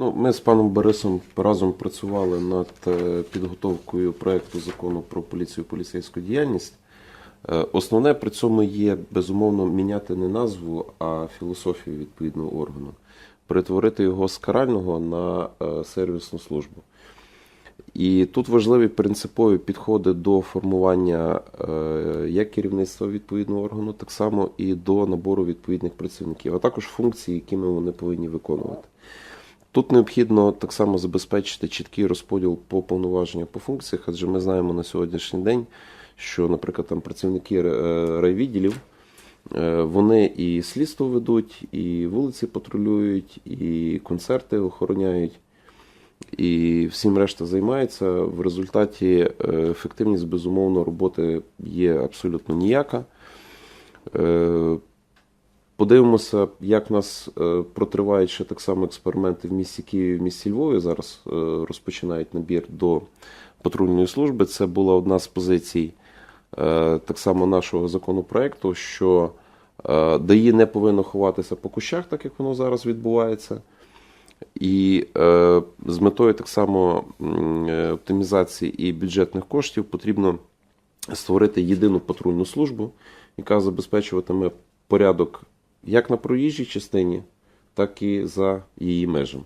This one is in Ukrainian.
Ну, ми з паном Борисом разом працювали над е, підготовкою проекту закону про поліцію і поліцейську діяльність. Е, Основне при цьому є безумовно міняти не назву, а філософію відповідного органу, перетворити його з карального на е, сервісну службу. І тут важливі принципові підходи до формування як керівництва відповідного органу, так само і до набору відповідних працівників, а також функції, якими вони повинні виконувати. Тут необхідно так само забезпечити чіткий розподіл по повноваженням по функціях, адже ми знаємо на сьогоднішній день, що, наприклад, там працівники е, райвідділів, е, вони і слідство ведуть, і вулиці патрулюють, і концерти охороняють, і всім решта займається. В результаті е, ефективність, безумовно, роботи є абсолютно ніяка. Подивимося, як в нас е, протривають ще так само експерименти в місті Києві, в місті Львові. Зараз е, розпочинають набір до патрульної служби. Це була одна з позицій е, так само нашого законопроекту, що ДАІ не повинно ховатися по кущах, так як воно зараз відбувається. І з метою так само оптимізації і бюджетних коштів потрібно створити єдину патрульну службу, яка забезпечуватиме порядок як на проїжджій частині, так і за її межами.